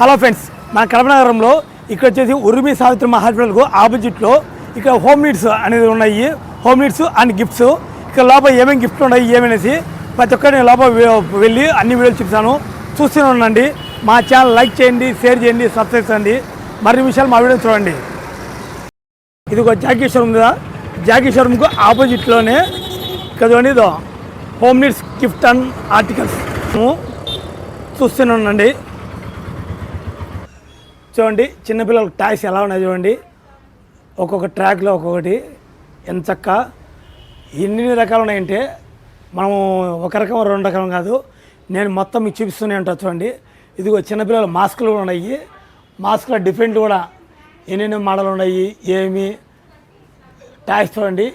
Hello friends మన కడపనగరంలో ఇక్కడ వచ్చేసి ఉర్మి సావిత్రి హాస్పిటల్కు ఆపోజిట్లో ఇక్కడ హోమ్ నీడ్స్ అనేది ఉన్నాయి. హోమ్ నీడ్స్ అండ్ గిఫ్ట్స్ ఇక్కడ లోపల ఏమేమి గిఫ్ట్లు ఉన్నాయి ఏమనేసి ప్రతి ఒక్కరు నేను లోపల వెళ్ళి అన్ని వీడియోలు చూపిస్తాను. చూస్తూనే ఉండండి. మా ఛానల్ లైక్ చేయండి షేర్ చేయండి సబ్స్క్రైబ్ చేయండి. మరిన్ని విషయాలు మా వీడియో చూడండి. ఇది ఒక జాకీ షోరూమ్ కదా జాకీ షోరూమ్కు ఆపోజిట్లోనే ఇక్కడ చూడండి ఇదో. Home needs gift and articles చూస్తూనే ఉండండి. చూడండి చిన్నపిల్లలకు టాయ్స్ ఎలా ఉన్నాయి చూడండి. ఒక్కొక్క ట్రాక్లో ఒక్కొక్కటి. ఎంత చక్క ఎన్ని రకాలు ఉన్నాయంటే మనము ఒక రకం రెండు రకం కాదు. నేను మొత్తం మీకు చూపిస్తూనే ఉంటాను చూడండి. ఇదిగో చిన్నపిల్లల మాస్కులు కూడా ఉన్నాయి. మాస్కుల డిఫరెంట్ కూడా ఎన్నెన్ని మోడల్ ఉన్నాయి. ఏమి? ట్యాక్స్ చూడండి.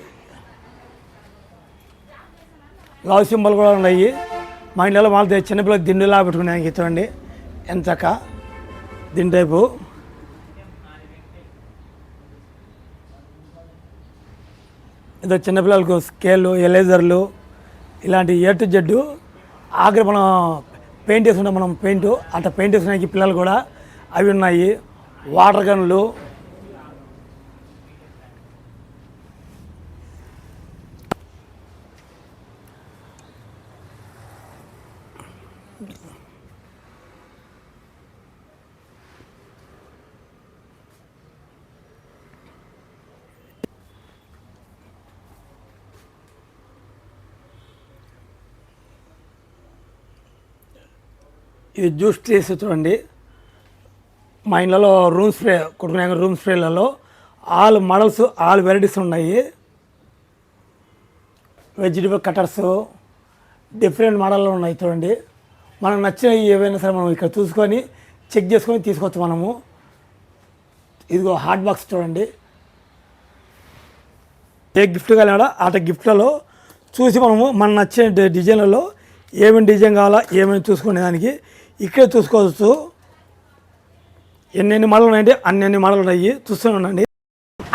లవ్ సింబల్ కూడా ఉన్నాయి. మా ఇంట్లో మాత్రం చిన్నపిల్లలు దిండులా పెట్టుకునే చూడండి. ఎంత దీని టైపు ఇదో చిన్నపిల్లలకు స్కేళ్ళు ఎలేజర్లు ఇలాంటి ఏ టు జెడ్ ఆఖరి మనం పెయింట్ వేసుకుంటాం మనం పెయింట్ అట్లా పెయింట్ వేసుకునే పిల్లలు కూడా అవి ఉన్నాయి. వాటర్ గన్లు ఇది జ్యూస్ ట్రేస్ చూడండి. మా ఇంట్లో రూమ్ స్ప్రే కొట్టుకునే రూమ్ స్ప్రేలలో ఆల్ మోడల్స్ ఆల్ వెరైటీస్ ఉన్నాయి. వెజిటబుల్ కటర్స్ డిఫరెంట్ మోడల్లో ఉన్నాయి చూడండి. మనకు నచ్చిన ఏవైనా సరే మనం ఇక్కడ చూసుకొని చెక్ చేసుకొని తీసుకోవచ్చు మనము. ఇదిగో హాట్ బాక్స్ చూడండి. ఏ గిఫ్ట్ కావాలా అట గిఫ్ట్లలో చూసి మనము మన నచ్చిన డిజైన్లలో ఏమేమి డిజైన్ కావాలా ఏమేమి చూసుకునే దానికి ఇక్కడే చూసుకోవచ్చు. ఎన్నెన్ని మడలు ఉన్నాయంటే అన్ని మోడల్ ఉన్నాయి చూస్తూనే ఉండండి.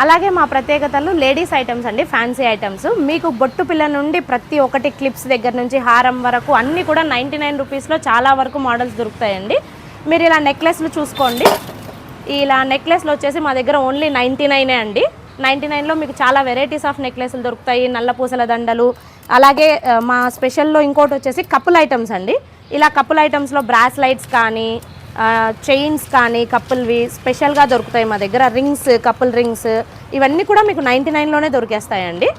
అలాగే మా ప్రత్యేకతలు లేడీస్ ఐటమ్స్ అండి ఫ్యాన్సీ ఐటమ్స్. మీకు బొట్టు పిల్ల నుండి ప్రతి ఒక్కటి క్లిప్స్ దగ్గర నుంచి హారం వరకు అన్నీ కూడా నైంటీ నైన్ రూపీస్లో చాలా వరకు మోడల్స్ దొరుకుతాయండి. మీరు ఇలా నెక్లెస్లు చూసుకోండి. ఇలా నెక్లెస్లు వచ్చేసి మా దగ్గర ఓన్లీ నైంటీ నైనే అండి. నైంటీ నైన్లో మీకు చాలా వెరైటీస్ ఆఫ్ నెక్లెస్లు దొరుకుతాయి. నల్ల పూసల దండలు అలాగే మా స్పెషల్లో ఇంకోటి వచ్చేసి కపుల్ ఐటమ్స్ అండి. ఇలా కపుల్ ఐటమ్స్లో బ్రాస్లైట్స్ కానీ చైన్స్ కానీ కపుల్వి స్పెషల్గా దొరుకుతాయి మా దగ్గర. రింగ్స్ కపుల్ రింగ్స్ ఇవన్నీ కూడా మీకు నైంటీ నైన్లోనే దొరికేస్తాయండి.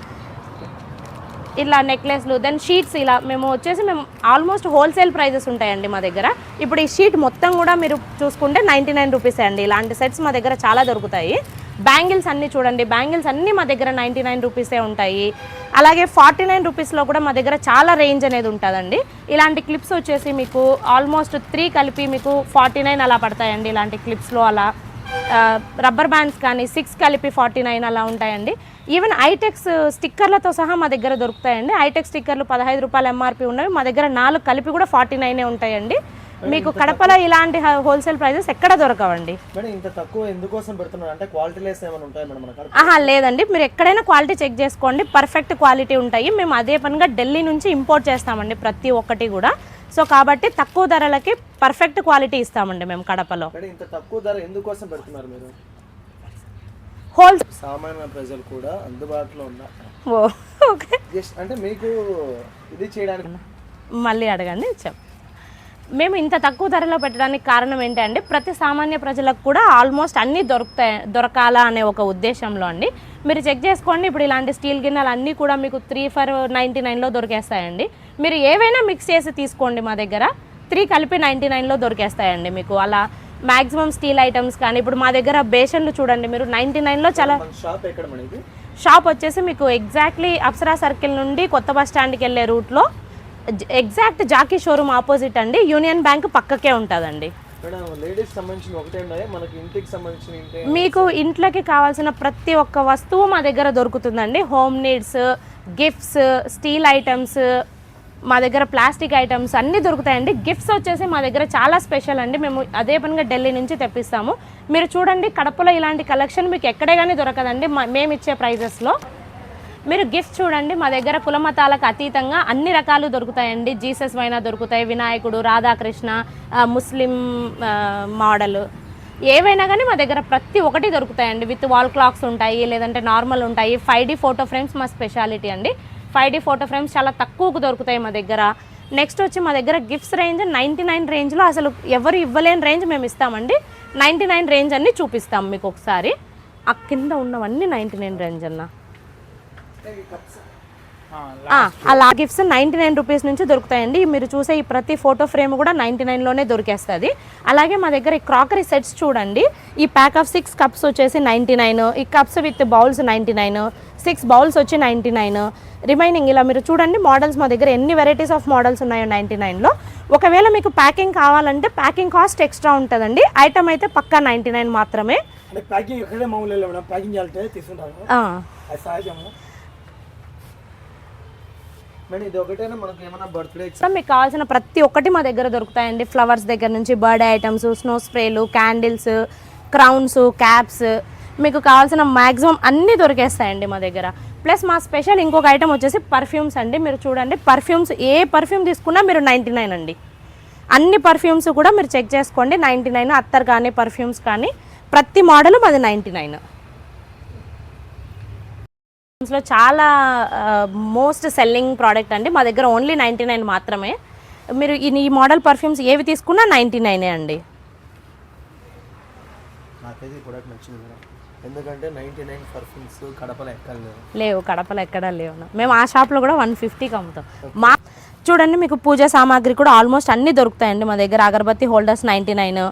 ఇలా నెక్లెస్లు దెన్ షీట్స్ ఇలా మేము వచ్చేసి మేము ఆల్మోస్ట్ హోల్సేల్ ప్రైజెస్ ఉంటాయండి మా దగ్గర. ఇప్పుడు ఈ షీట్ మొత్తం కూడా మీరు చూసుకుంటే నైంటీ నైన్ రూపీసే అండి. ఇలాంటి సెట్స్ మా దగ్గర చాలా దొరుకుతాయి. బ్యాంగిల్స్ అన్నీ చూడండి. బ్యాంగిల్స్ అన్నీ మా దగ్గర నైంటీ నైన్ రూపీసే ఉంటాయి. అలాగే ఫార్టీ నైన్ రూపీస్లో కూడా మా దగ్గర చాలా రేంజ్ అనేది ఉంటుందండి. ఇలాంటి క్లిప్స్ వచ్చేసి మీకు ఆల్మోస్ట్ త్రీ కలిపి మీకు ఫార్టీ నైన్ అలా పడతాయండి ఇలాంటి క్లిప్స్లో అలా. రబ్బర్ బ్యాండ్స్ కానీ సిక్స్ కలిపి ఫార్టీ నైన్ అలా ఉంటాయండి. ఈవెన్ ఐటెక్స్ స్టిక్కర్లతో సహా మా దగ్గర దొరుకుతాయండి. ఐటెక్ స్టిక్కర్లు పదహైదు రూపాయలు ఎంఆర్పి ఉన్నవి. మా దగ్గర నాలుగు కలిపి కూడా ఫార్టీ నైనే ఉంటాయండి. మీకు కడపలో ఇలాంటి హోల్సేల్ ప్రైజెస్ ఎక్కడ దొరకవండి? ఇంత తక్కువ ఎందుకోసం పెడుతున్నారు? అంటే క్వాలిటీ లెస్ ఏమైనా ఉంటాయి మేడం మన కాడ ఆహా లేదండి. మీరు ఎక్కడైనా క్వాలిటీ చెక్ చేసుకోండి. పర్ఫెక్ట్ క్వాలిటీ ఉంటాయి. మేము అదే పనిగా ఢిల్లీ నుంచి ఇంపోర్ట్ చేస్తామండి ప్రతి ఒక్కటి కూడా. సో కాబట్టి తక్కువ ధరలకి పర్ఫెక్ట్ క్వాలిటీ ఇస్తామండి మేము కడపలో. ఇంత తక్కువ ధర ఎందుకోసం పెడుతున్నారు మీరు? హోల్ సామాన్య ప్రజలు కూడా అందుబాటులో ఉన్న ఓ ఓకే. అంటే మీకు ఇది చేయడానికి మళ్ళీ అడగండి చెప్ మేము ఇంత తక్కువ ధరలో పెట్టడానికి కారణం ఏంటంటే ప్రతి సామాన్య ప్రజలకు కూడా ఆల్మోస్ట్ అన్నీ దొరుకుతాయి దొరకాలా అనే ఒక ఉద్దేశంలో అండి. మీరు చెక్ చేసుకోండి ఇప్పుడు ఇలాంటి స్టీల్ గిన్నెలు అన్నీ కూడా మీకు త్రీ ఫర్ నైంటీ నైన్లో దొరికేస్తాయండి. మీరు ఏవైనా మిక్స్ చేసి తీసుకోండి మా దగ్గర. త్రీ కలిపి నైంటీ నైన్లో దొరికేస్తాయండి మీకు. అలా మ్యాక్సిమం స్టీల్ ఐటమ్స్ కానీ ఇప్పుడు మా దగ్గర బేషన్లు చూడండి మీరు నైంటీ నైన్లో చాలా షాప్ వచ్చేసి మీకు ఎగ్జాక్ట్లీ అప్సరా సర్కిల్ నుండి కొత్త బస్ స్టాండ్కి వెళ్ళే రూట్లో ఎగ్జాక్ట్ జాకీ షోరూమ్ ఆపోజిట్ అండి. యూనియన్ బ్యాంక్ పక్కకే ఉంటుందండి. మీకు ఇంట్లోకి కావాల్సిన ప్రతి ఒక్క వస్తువు మా దగ్గర దొరుకుతుందండి. Home needs gifts steel items మా దగ్గర ప్లాస్టిక్ ఐటమ్స్ అన్నీ దొరుకుతాయండి. గిఫ్ట్స్ వచ్చేసి మా దగ్గర చాలా స్పెషల్ అండి. మేము అదే పనిగా ఢిల్లీ నుంచి తెప్పిస్తాము. మీరు చూడండి కడపలో ఇలాంటి కలెక్షన్ మీకు ఎక్కడే కానీ దొరకదండి. మేము ఇచ్చే ప్రైజెస్లో. మీరు గిఫ్ట్ చూడండి మా దగ్గర కులమతాలకు అతీతంగా అన్ని రకాలు దొరుకుతాయండి. జీసస్ వైనా దొరుకుతాయి వినాయకుడు రాధాకృష్ణ ముస్లిం మోడల్ ఏవైనా కానీ మా దగ్గర ప్రతి ఒక్కటి దొరుకుతాయండి. విత్ వాల్ క్లాక్స్ ఉంటాయి లేదంటే నార్మల్ ఉంటాయి. ఫైవ్ డి ఫోటో ఫ్రేమ్స్ మా స్పెషాలిటీ అండి. ఫైవ్ డి ఫోటో ఫ్రేమ్స్ చాలా తక్కువకు దొరుకుతాయి మా దగ్గర. నెక్స్ట్ వచ్చి మా దగ్గర గిఫ్ట్స్ రేంజ్ నైంటీ నైన్ రేంజ్లో అసలు ఎవరు ఇవ్వలేని రేంజ్ మేము ఇస్తామండి. నైంటీ నైన్ రేంజ్ అన్ని చూపిస్తాం మీకు ఒకసారి. ఆ కింద ఉన్నవన్నీ నైంటీ నైన్ రేంజ్ అన్న. అలా గిఫ్ట్స్ నైంటీ నైన్ రూపీస్ నుంచి దొరుకుతాయండి. మీరు చూసే ఈ ప్రతి ఫోటో ఫ్రేమ్ కూడా నైంటీ నైన్లోనే దొరికేస్తుంది. అలాగే మా దగ్గర ఈ క్రాకరీ సెట్స్ చూడండి. ఈ ప్యాక్ ఆఫ్ సిక్స్ కప్స్ వచ్చేసి నైంటీ నైన్ ఈ cups with bowls ninety nine six bowls వచ్చి నైంటీ నైన్ రిమైనింగ్ ఇలా మీరు చూడండి మోడల్స్ మా దగ్గర ఎన్ని వెరైటీస్ ఆఫ్ మోడల్స్ ఉన్నాయో నైంటీ నైన్లో ఒకవేళ మీకు ప్యాకింగ్ కావాలంటే ప్యాకింగ్ కాస్ట్ ఎక్స్ట్రా ఉంటుందండి. ఐటమ్ అయితే పక్కా నైంటీ నైన్ మాత్రమే. అంటే ప్యాకింగ్ ప్యాకింగ్ చేయాలంటే తీసుకుంటారు ఆ. అది సహజము మేడం ఇది ఒకటేనా మనకు ఏమైనా బర్త్డే సో మీకు కావాల్సిన ప్రతి ఒక్కటి మా దగ్గర దొరుకుతాయండి. ఫ్లవర్స్ దగ్గర నుంచి బర్త్డే ఐటమ్స్ స్నో స్ప్రేలు క్యాండిల్స్ క్రౌన్స్ క్యాప్స్. మీకు కావాల్సిన మ్యాక్సిమం అన్నీ దొరికేస్తాయండి మా దగ్గర. ప్లస్ మా స్పెషల్ ఇంకొక ఐటమ్ వచ్చేసి పర్ఫ్యూమ్స్ అండి. మీరు చూడండి పర్ఫ్యూమ్స్ ఏ పర్ఫ్యూమ్ తీసుకున్నా మీరు నైంటీ నైన్ అండి. అన్ని పర్ఫ్యూమ్స్ కూడా మీరు చెక్ చేసుకోండి. నైంటీ నైన్ అత్తర్ కానీ పర్ఫ్యూమ్స్ కానీ ప్రతి మోడల్ మాది నైంటీ నైన్. లో చాలా మోస్ట్ సెల్లింగ్ ప్రోడక్ట్ అండి. మా దగ్గర ఓన్లీ నైంటీ నైన్ మాత్రమే. మీరు ఈ మోడల్ పర్ఫ్యూమ్స్ ఏవి తీసుకున్నా నైంటీ నైనే అండి. ఎందుకంటే నైంటీ నైన్ పర్ఫ్యూమ్స్ కడపలో ఎక్కలేదు లేవు కడపలో ఎక్కడా లేవు. మేము ఆ షాప్లో కూడా వన్ ఫిఫ్టీకి అమ్ముతాం. మా చూడండి మీకు పూజా సామాగ్రి కూడా ఆల్మోస్ట్ అన్నీ దొరుకుతాయండి మా దగ్గర. అగరబత్తి హోల్డర్స్ నైంటీ నైన్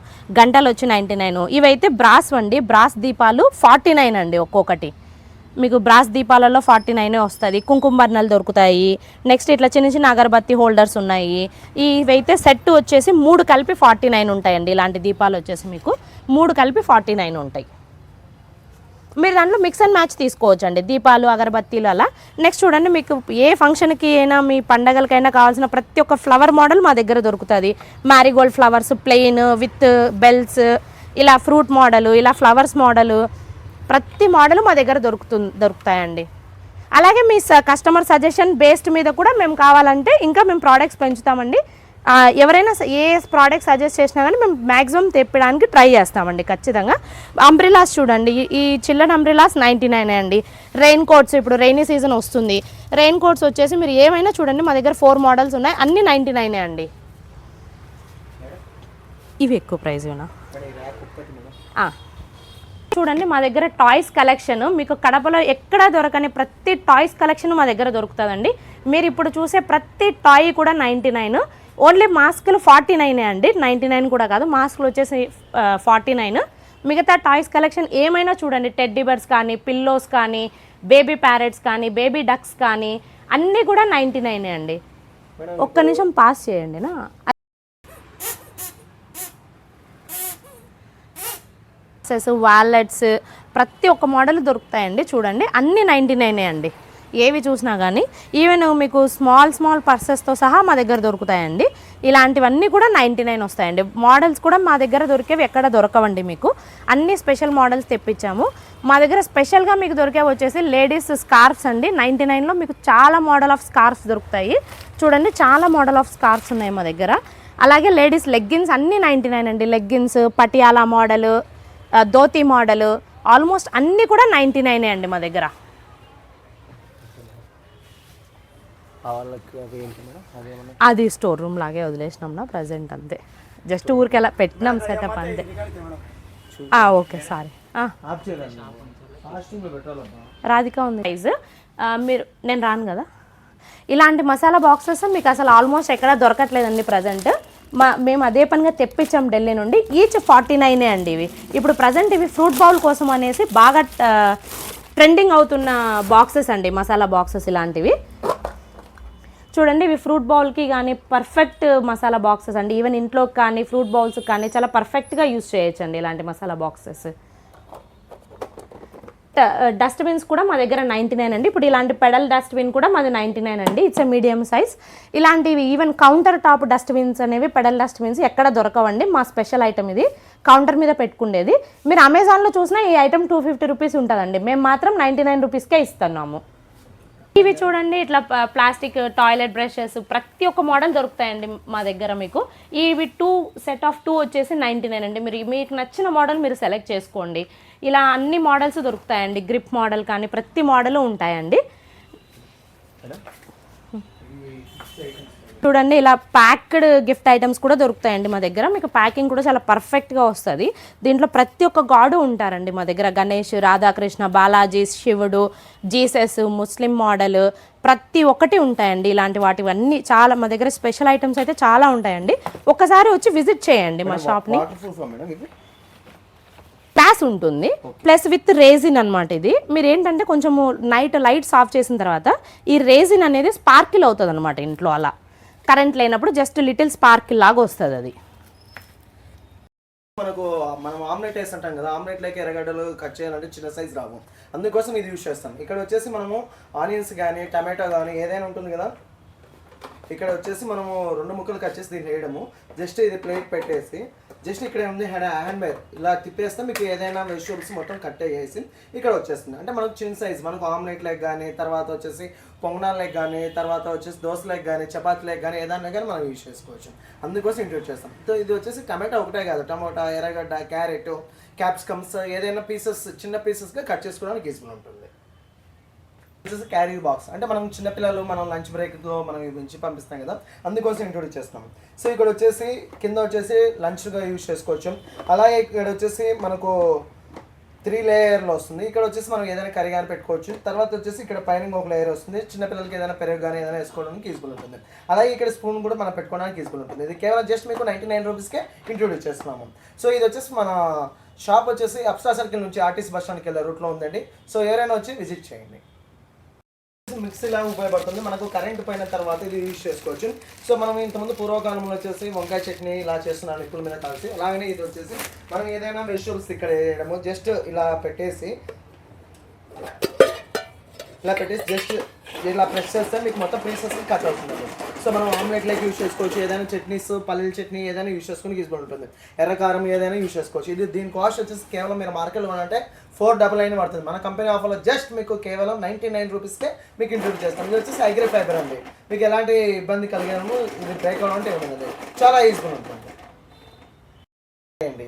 గంటలు వచ్చి నైంటీ నైన్ ఇవైతే బ్రాస్ అండి. బ్రాస్ దీపాలు ఫార్టీ నైన్ అండి ఒక్కొక్కటి. మీకు బ్రాస్ దీపాలలో ఫార్టీ నైన్ వస్తుంది. కుంకుమ బర్ణాలు దొరుకుతాయి. నెక్స్ట్ ఇట్లా చిన్న చిన్న అగరబత్తి హోల్డర్స్ ఉన్నాయి. ఇవైతే సెట్ వచ్చేసి మూడు కలిపి ఫార్టీ నైన్ ఉంటాయండి ఇలాంటి దీపాలు వచ్చేసి మీకు. మూడు కలిపి ఫార్టీ నైన్ ఉంటాయి. మీరు దాంట్లో మిక్స్ అండ్ మ్యాచ్ తీసుకోవచ్చు అండి దీపాలు అగరబత్తీలు అలా. నెక్స్ట్ చూడండి మీకు ఏ ఫంక్షన్కి అయినా మీ పండగలకైనా కావాల్సిన ప్రతి ఒక్క ఫ్లవర్ మోడల్ మా దగ్గర దొరుకుతుంది. Marigold flowers plain with bells ఇలా ఫ్రూట్ మోడల్ ఇలా ఫ్లవర్స్ మోడల్ ప్రతి మోడల్ మా దగ్గర దొరుకుతు దొరుకుతాయండి. అలాగే మీ కస్టమర్ సజెషన్ బేస్డ్ మీద కూడా మేము కావాలంటే ఇంకా మేము ప్రోడక్ట్స్ పెంచుతామండి. ఎవరైనా ఏ ప్రోడక్ట్ సజెస్ట్ చేసినా కానీ మేము మ్యాక్సిమం తెప్పడానికి ట్రై చేస్తామండి ఖచ్చితంగా. అంబ్రిలాస్ చూడండి ఈ- చిల్లన్ అంబ్రిలాస్ నైంటీ నైన్ అండి. రెయిన్ కోట్స్ ఇప్పుడు రైనీ సీజన్ వస్తుంది. రెయిన్ కోట్స్ వచ్చేసి మీరు ఏమైనా చూడండి మా దగ్గర ఫోర్ మోడల్స్ ఉన్నాయి అన్ని నైంటీ నైనే అండి. ఇవి ఎక్కువ ప్రైస్ చూడండి మా దగ్గర టాయ్స్ కలెక్షన్. మీకు కడపలో ఎక్కడ దొరకని ప్రతి టాయ్స్ కలెక్షన్ మా దగ్గర దొరుకుతుందండి. మీరు ఇప్పుడు చూసే ప్రతి టాయ్ కూడా నైంటీ నైన్. ఓన్లీ మాస్కులు ఫార్టీ నైనే అండి. నైంటీ నైన్ కూడా కాదు మాస్కులు వచ్చేసి ఫార్టీ నైన్. మిగతా టాయ్స్ కలెక్షన్ ఏమైనా చూడండి టెడ్డీ బర్డ్స్ కానీ పిల్లోస్ కానీ బేబీ ప్యారెట్స్ కానీ బేబీ డక్స్ కానీ అన్నీ కూడా నైంటీ నైనే అండి. ఒక్క నిమిషం పాస్ చేయండి పర్సెస్ వాలెట్స్ ప్రతి ఒక్క మోడల్ దొరుకుతాయండి. చూడండి అన్ని నైంటీ నైనే అండి. ఏవి చూసినా కానీ ఈవెన్ మీకు స్మాల్ స్మాల్ పర్సెస్తో సహా మా దగ్గర దొరుకుతాయండి. ఇలాంటివన్నీ కూడా నైంటీ నైన్ వస్తాయండి. మోడల్స్ కూడా మా దగ్గర దొరికేవి ఎక్కడ దొరకవండి మీకు. అన్ని స్పెషల్ మోడల్స్ తెప్పించాము. మా దగ్గర స్పెషల్గా మీకు దొరికేవి వచ్చేసి లేడీస్ స్కార్ఫ్స్ అండి. నైంటీ నైన్లో మీకు చాలా మోడల్ ఆఫ్ స్కార్ఫ్స్ దొరుకుతాయి. చూడండి చాలా మోడల్ ఆఫ్ స్కార్ఫ్స్ ఉన్నాయి మా దగ్గర. అలాగే లేడీస్ లెగ్గిన్స్ అన్నీ నైంటీ నైన్ అండి. Leggings Patiala model dhoti model almost అన్నీ కూడా నైంటీ నైనే అండి మా దగ్గర. అది స్టోర్ రూమ్ లాగే వదిలేసినాం నా ప్రజెంట్ అంతే. జస్ట్ ఊరికి ఎలా పెట్టినాం సెటప్ అంతే. ఆ, ఓకే సారీ రాధిక ఉంది. ప్రైజ్ మీరు నేను రాను కదా? ఇలాంటి మసాలా బాక్సెస్ మీకు అసలు ఆల్మోస్ట్ ఎక్కడ దొరకట్లేదండి ప్రజెంట్ మా మేము అదే పనిగా తెప్పించాం ఢిల్లీ నుండి ఈచ్ ఫార్టీ నైనే అండి ఇవి. ఇప్పుడు ప్రజెంట్ ఇవి ఫ్రూట్ బౌల్ కోసం అనేసి బాగా ట్రెండింగ్ అవుతున్న బాక్సెస్ అండి మసాలా బాక్సెస్ ఇలాంటివి. చూడండి ఇవి ఫ్రూట్ బౌల్కి కానీ పర్ఫెక్ట్ మసాలా బాక్సెస్ అండి. ఈవెన్ ఇంట్లోకి కానీ ఫ్రూట్ బౌల్స్ కానీ చాలా పర్ఫెక్ట్గా యూస్ చేయొచ్చు అండి ఇలాంటి మసాలా బాక్సెస్ డస్ట్బిన్స్ కూడా మా దగ్గర నైంటీ నైన్ అండి. ఇప్పుడు ఇలాంటి పెడల్ డస్ట్బిన్ కూడా మాది నైంటీ నైన్ అండి. ఇట్స్ ఎ మీడియం సైజ్ ఇలాంటివి ఈవెన్ కౌంటర్ టాప్ డస్ట్బిన్స్ అనేవి పెడల్ డస్ట్బిన్స్ ఎక్కడ దొరకవండి. మా స్పెషల్ ఐటమ్ ఇది. కౌంటర్ మీద పెట్టుకుండేది. మీరు అమెజాన్లో చూసినా ఈ ఐటమ్ టూ ఫిఫ్టీ రూపీస్ ఉంటుందండి. మేము మాత్రం నైంటీ నైన్ రూపీస్కే ఇస్తున్నాము. ఇవి చూడండి ఇట్లా ప్లాస్టిక్ టాయిలెట్ బ్రషెస్ ప్రతి ఒక్క మోడల్ దొరుకుతాయండి మా దగ్గర మీకు. ఇవి టూ సెట్ ఆఫ్ టూ వచ్చేసి నైంటీ నైన్ అండి. మీరు మీకు నచ్చిన మోడల్ మీరు సెలెక్ట్ చేసుకోండి. ఇలా అన్ని మోడల్స్ దొరుకుతాయండి. గ్రిప్ మోడల్ కానీ ప్రతి మోడల్ ఉంటాయండి. చూడండి ఇలా ప్యాక్డ్ గిఫ్ట్ ఐటమ్స్ కూడా దొరుకుతాయండి మా దగ్గర. మీకు ప్యాకింగ్ కూడా చాలా పర్ఫెక్ట్గా వస్తుంది. దీంట్లో ప్రతి ఒక్క గాడు ఉంటారండి మా దగ్గర. గణేష్ రాధాకృష్ణ బాలాజీ శివుడు జీసస్ ముస్లిం మోడల్ ప్రతి ఒక్కటి ఉంటాయండి ఇలాంటి వాటివన్నీ. చాలా మా దగ్గర స్పెషల్ ఐటమ్స్ అయితే చాలా ఉంటాయండి. ఒక్కసారి వచ్చి విజిట్ చేయండి మా షాప్ని. గ్లాస్ ఉంటుంది. ప్లస్ విత్ రేజిన్ అన్నమాట ఇది. మీరు ఏంటంటే కొంచెము నైట్ లైట్స్ ఆఫ్ చేసిన తర్వాత ఈ రేజిన్ అనేది స్పార్కిల్ అవుతుంది అనమాట ఇంట్లో అలా. కరెంట్ లేనప్పుడు జస్ట్ లిటిల్ స్పార్క్ లాగా వస్తుంది అది. మనకు మనం ఆమ్లెట్ వేస్తుంటాం కదా ఆమ్లెట్ లేక ఎర్రగడ్డలు కట్ చేయాలంటే చిన్న సైజ్ రావు. అందుకోసం ఇది యూస్ చేస్తాం. ఇక్కడ వచ్చేసి మనము ఆనియన్స్ కానీ టమాటో కానీ ఏదైనా ఉంటుంది కదా ఇక్కడ వచ్చేసి మనము రెండు ముక్కలు కట్ చేసి దీన్ని వేయడము. జస్ట్ ఇది ప్లేట్ పెట్టేసి జస్ట్ ఇక్కడ ఉంది హెడ్ హ్యాండ్ బ్యాగ్ ఇలా తిప్పేస్తే మీకు ఏదైనా వెజిటేబుల్స్ మొత్తం కట్ అయ్యేసి ఇక్కడ వచ్చేస్తుంది. అంటే మనకు చిన్న సైజ్ మనకు ఆమ్లెట్ లెగ్ కానీ తర్వాత వచ్చేసి పొంగనాల్ లెగ్ కానీ తర్వాత వచ్చేసి దోశ లెగ్ కానీ చపాతీ లెగ్ కానీ ఏదైనా కానీ మనం యూజ్ చేసుకోవచ్చు. అందుకోసం ఇంట్రొడ్యూస్ చేస్తాం. సో ఇది వచ్చేసి టమాటా ఒకటే కాదు. టమాటా ఎర్రగడ్డ క్యారెట్ క్యాప్సికమ్స్ ఏదైనా పీసెస్ చిన్న పీసెస్గా కట్ చేసుకోవడానికి ఈజీగా ఉంటుంది. దిస్ ఇస్ క్యారీ బాక్స్ అంటే మనం చిన్నపిల్లలు మనం లంచ్ బ్రేక్లో మనం ఇవి పంపిస్తాం కదా? అందుకోసం ఇంట్రొడ్యూస్ చేస్తాం సో ఇక్కడ వచ్చేసి కింద వచ్చేసి లంచ్గా యూజ్ చేసుకోవచ్చు. అలాగే ఇక్కడ వచ్చేసి మనకు త్రీ లేయర్లో వస్తుంది. ఇక్కడ వచ్చేసి మనం ఏదైనా కర్రీ కానీ పెట్టుకోవచ్చు. తర్వాత వచ్చేసి ఇక్కడ పైన ఒక లేయర్ వస్తుంది. చిన్నపిల్లలకి ఏదైనా పెరుగు కానీ ఏదైనా వేసుకోవడానికి యూజ్ఫుల్ ఉంటుంది. అలాగే ఇక్కడ స్పూన్ కూడా మనం పెట్టుకోవడానికి యూజ్ఫుల్ ఉంటుంది. ఇది కేవలం జస్ట్ మీకు నైంటీ నైన్ రూపీస్కే ఇంట్రొడ్యూస్ చేస్తున్నాము. సో ఇది వచ్చేసి మన షాప్ వచ్చేసి అప్సా సర్కిల్ నుంచి ఆర్టీసీ బస్ స్టాండ్కి వెళ్ళే రూట్లో ఉందండి. సో ఎవరైనా వచ్చి విజిట్ చేయండి. మిక్సీ లాగా ఉపయోగపడుతుంది. మనకు కరెంట్ పోయిన తర్వాత ఇది యూజ్ చేసుకోవచ్చు. సో మనం ఇంతకుముందు పూర్వకాలంలో వచ్చేసి వంకాయ చట్నీ ఇలా చేస్తున్నాను ఇప్పుడు మీద కలిసి అలాగనే ఇది వచ్చేసి మనం ఏదైనా వెజిటబుల్స్ ఇక్కడ వేయడము జస్ట్ ఇలా పెట్టేసి ఇలా పెట్టేసి జస్ట్ ఇలా ప్రెస్ చేస్తే మీకు మొత్తం పీసెస్ కట్ అవుతుంది. సో మనం ఆమ్లెట్లోకి యూస్ చేసుకోవచ్చు. ఏదైనా చట్నీస్ పల్లీల చట్నీ ఏదైనా యూజ్ చేసుకుని యూస్ఫుల్ ఉంటుంది. ఎర్రకారం ఏదైనా యూస్ చేసుకోవచ్చు. ఇది దీని కాస్ట్ వచ్చేసి కేవలం మీరు మార్కెట్లో కొనంటే ఫోర్ డబల్ నైన్ పడుతుంది. మన కంపెనీ ఆఫర్లో జస్ట్ మీకు కేవలం నైంటీ నైన్ రూపీస్కే మీకు ఇంట్రొడ్యూస్ చేస్తాం. ఇది వచ్చేసి అగ్రి ఫైబర్ అండి. మీకు ఎలాంటి ఇబ్బంది కలిగాము ఇది బ్రేక్ అంటే ఉండదు చాలా ఈజీగా ఉంటుంది.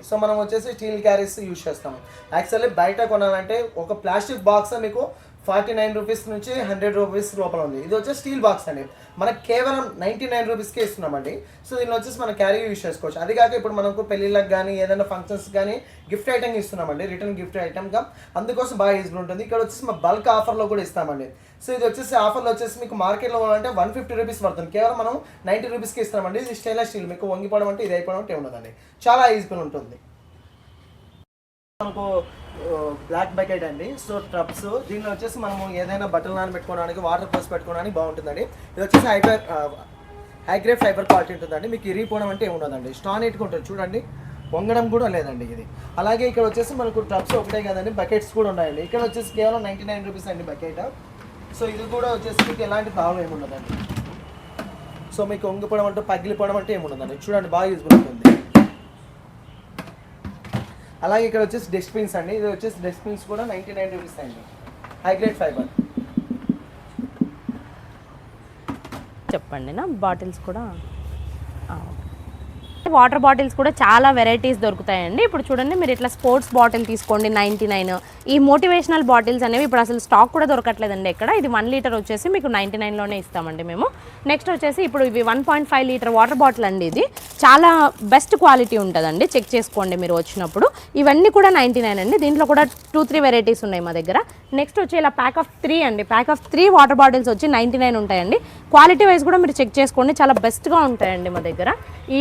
సో మనం వచ్చేసి స్టీల్ క్యారీస్ యూజ్ చేస్తాము. యాక్చువల్లీ బయట కొనాలంటే ఒక ప్లాస్టిక్ బాక్స్ మీకు ఫార్టీ నైన్ రూపీస్ నుంచి హండ్రెడ్ రూపీస్ లోపల ఉంది. ఇది వచ్చేసి స్టీల్ బాక్స్ అండి. మనకు కేవలం నైంటీ నైన్ రూపీస్కే ఇస్తున్నామండి. సో దీనిలో వచ్చేసి మనం క్యారీ యూజ్ చేసుకోవచ్చు. అది కాక ఇప్పుడు మనకు పెళ్ళిళ్ళకి కానీ ఏదైనా ఫంక్షన్స్ కానీ గిఫ్ట్ ఐటమ్ ఇస్తున్నామండి. రిటర్న్ గిఫ్ట్ ఐటమ్గా అందుకోసం బాగా ఈజీగా ఉంటుంది. ఇక్కడ వచ్చేసి మా బల్క్ ఆఫర్లో కూడా ఇస్తామండి. సో ఇది వచ్చేసి ఆఫర్లో వచ్చేసి మీకు మార్కెట్లో అంటే వన్ ఫిఫ్టీ రూపీస్ పడుతుంది. కేవలం మనం నైంటీ రూపీస్కి ఇస్తామండి ఇది స్టెయిన్లెస్ స్టీల్. మీకు వంగిపోవడం అంటే ఇది అయిపోవడం అంటే ఉండదండి చాలా యూజ్ఫుల్ ఉంటుంది. మనకు బ్లాక్ బకెట్ అండి. సో ట్రప్స్ దీనిలో వచ్చేసి మనము ఏదైనా బట్టలు నానబెట్టుకోవడానికి వాటర్ పోసి పెట్టుకోవడానికి బాగుంటుందండి. ఇది వచ్చేసి హైబర్ హైగ్రేడ్ ఫైబర్ క్వాలిటీ ఉంటుందండి. మీకు ఇరిగిపోవడం అంటే ఏమి ఉండదండి. స్టాన్ ఎట్టుకు ఉంటుంది. చూడండి. వంగడం కూడా లేదండి ఇది. అలాగే ఇక్కడ వచ్చేసి మనకు ట్రప్స్ ఒకటే కదండి. బకెట్స్ కూడా ఉన్నాయండి. ఇక్కడ వచ్చేసి కేవలం నైంటీ నైన్ రూపీస్ అండి బకెట్. సో ఇది కూడా వచ్చేసి మీకు ఎలాంటి ప్రాబ్లం ఏమి ఉండదండి. సో మీకు వంగిపోవడం అంటే పగిలిపోవడం అంటే ఏమి ఉండదండి. చూడండి బాగా యూజ్ఫుల్ ఉంటుంది అలాగే ఇక్కడ వచ్చేసి డస్ట్బిన్స్ అండి. ఇది వచ్చేసి డస్ట్బిన్స్ కూడా నైంటీ నైన్ రూపీస్ అండి హైగ్రేడ్ ఫైబర్ చెప్పండి నా బాటిల్స్ కూడా. ఓకే. వాటర్ బాటిల్స్ కూడా చాలా వెరైటీస్ దొరుకుతాయండి. ఇప్పుడు చూడండి మీరు ఇట్లా స్పోర్ట్స్ బాటిల్ తీసుకోండి నైంటీ నైన్. ఈ మోటివేషనల్ బాటిల్స్ అనేవి ఇప్పుడు అసలు స్టాక్ కూడా దొరకట్లేదండి ఇక్కడ ఇది వన్ లీటర్ వచ్చేసి మీకు నైంటీ నైన్లోనే ఇస్తామండి మేము. నెక్స్ట్ వచ్చేసి ఇప్పుడు ఇవి one point five litre water bottle అండి ఇది. చాలా బెస్ట్ క్వాలిటీ ఉంటుందండి. చెక్ చేసుకోండి మీరు వచ్చినప్పుడు. ఇవన్నీ కూడా నైంటీ నైన్ అండి. దీంట్లో కూడా టూ త్రీ వెరైటీస్ ఉన్నాయి మా దగ్గర. నెక్స్ట్ వచ్చి ఇలా ప్యాక్ ఆఫ్ త్రీ అండి. Pack of three water bottles వచ్చి నైంటీ నైన్ ఉంటాయండి. క్వాలిటీ వైజ్ కూడా మీరు చెక్ చేసుకోండి. చాలా బెస్ట్గా ఉంటాయండి మా దగ్గర. ఈ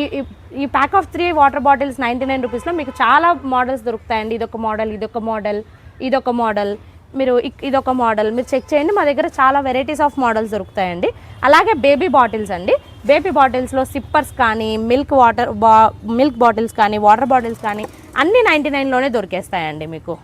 ఈ- pack of three water bottles ninety nine రూపీస్లో మీకు చాలా మోడల్స్ దొరుకుతాయండి. ఇదొక మోడల్ ఇదొక మోడల్ ఇదొక మోడల్ మీరు ఇక్- ఇదొక మోడల్ మీరు చెక్ చేయండి. మా దగ్గర చాలా వెరైటీస్ ఆఫ్ మోడల్స్ దొరుకుతాయండి. అలాగే బేబీ బాటిల్స్ అండి. బేబీ బాటిల్స్లో సిప్పర్స్ కానీ మిల్క్ వాటర్ బా మిల్క్ బాటిల్స్ కానీ వాటర్ బాటిల్స్ కానీ అన్నీ నైంటీ నైన్లోనే దొరికేస్తాయండి మీకు.